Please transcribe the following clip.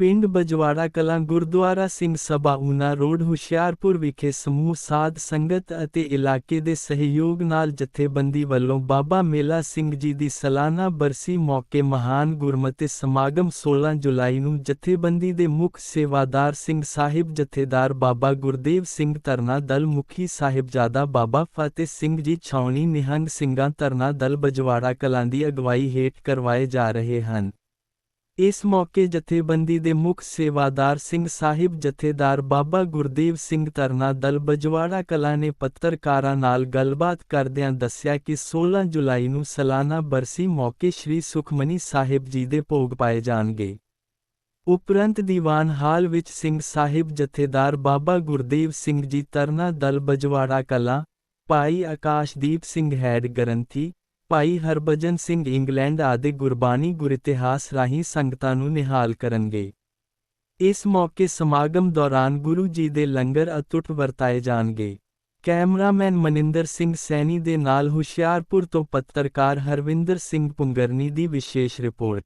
ਪਿੰਡ ਬਜਵਾੜਾ ਕਲਾਂ ਗੁਰਦੁਆਰਾ ਸਿੰਘ ਸਭਾ ਊਨਾ ਰੋਡ ਹੁਸ਼ਿਆਰਪੁਰ ਵਿਖੇ ਸਮੂਹ ਸਾਧ ਸੰਗਤ ਅਤੇ ਇਲਾਕੇ ਦੇ ਸਹਿਯੋਗ ਨਾਲ ਜਥੇਬੰਦੀ ਵੱਲੋਂ ਬਾਬਾ ਮੇਲਾ ਸਿੰਘ ਜੀ ਦੀ ਸਾਲਾਨਾ ਬਰਸੀ ਮੌਕੇ ਮਹਾਨ ਗੁਰਮਤਿ ਸਮਾਗਮ 16 ਜੁਲਾਈ ਨੂੰ ਜਥੇਬੰਦੀ ਦੇ ਮੁੱਖ ਸੇਵਾਦਾਰ ਸਿੰਘ ਸਾਹਿਬ ਜਥੇਦਾਰ ਬਾਬਾ ਗੁਰਦੇਵ ਸਿੰਘ ਧਰਨਾ ਦਲ ਮੁਖੀ ਸਾਹਿਬਜ਼ਾਦਾ ਬਾਬਾ ਫਤਿਹ ਸਿੰਘ ਜੀ ਛਾਉਣੀ ਨਿਹੰਗ ਸਿੰਘਾਂ ਧਰਨਾ ਦਲ ਬਜਵਾੜਾ ਕਲਾਂ ਦੀ ਅਗਵਾਈ ਹੇਠ ਕਰਵਾਏ ਜਾ ਰਹੇ ਹਨ। ਇਸ ਮੌਕੇ ਜਥੇਬੰਦੀ ਦੇ ਮੁੱਖ ਸੇਵਾਦਾਰ ਸਿੰਘ ਸਾਹਿਬ ਜਥੇਦਾਰ ਬਾਬਾ ਗੁਰਦੇਵ ਸਿੰਘ ਤਰਨਾ ਦਲ ਬਜਵਾੜਾ ਕਲਾ ਨੇ ਪੱਤਰਕਾਰਾਂ ਨਾਲ ਗੱਲਬਾਤ ਕਰਦਿਆਂ ਦੱਸਿਆ ਕਿ 16 ਜੁਲਾਈ ਨੂੰ ਸਾਲਾਨਾ ਬਰਸੀ ਮੌਕੇ ਸ੍ਰੀ ਸੁਖਮਨੀ ਸਾਹਿਬ ਜੀ ਦੇ ਭੋਗ ਪਾਏ ਜਾਣਗੇ। ਉਪਰੰਤ ਦੀਵਾਨ ਹਾਲ ਵਿੱਚ ਸਿੰਘ ਸਾਹਿਬ ਜਥੇਦਾਰ ਬਾਬਾ ਗੁਰਦੇਵ ਸਿੰਘ ਜੀ ਤਰਨਾ ਦਲ ਬਜਵਾੜਾ ਕਲਾ, ਭਾਈ ਆਕਾਸ਼ਦੀਪ ਸਿੰਘ ਹੈਡ ਗਰੰਥੀ ਭਾਈ ਹਰਭਜਨ ਸਿੰਘ ਇੰਗਲੈਂਡ ਆਦਿ ਗੁਰਬਾਣੀ ਗੁਰਿਤਿਹਾਸ ਰਾਹੀਂ ਸੰਗਤਾਂ ਨੂੰ ਨਿਹਾਲ ਕਰਨਗੇ। ਇਸ ਮੌਕੇ ਸਮਾਗਮ ਦੌਰਾਨ ਗੁਰੂ ਜੀ ਦੇ ਲੰਗਰ ਅਤੁੱਟ ਵਰਤਾਏ ਜਾਣਗੇ। ਕੈਮਰਾਮੈਨ ਮਨਿੰਦਰ ਸਿੰਘ ਸੈਣੀ ਦੇ ਨਾਲ ਹੁਸ਼ਿਆਰਪੁਰ ਤੋਂ ਪੱਤਰਕਾਰ ਹਰਵਿੰਦਰ ਸਿੰਘ ਪੁੰਗਰਨੀ ਦੀ ਵਿਸ਼ੇਸ਼ ਰਿਪੋਰਟ।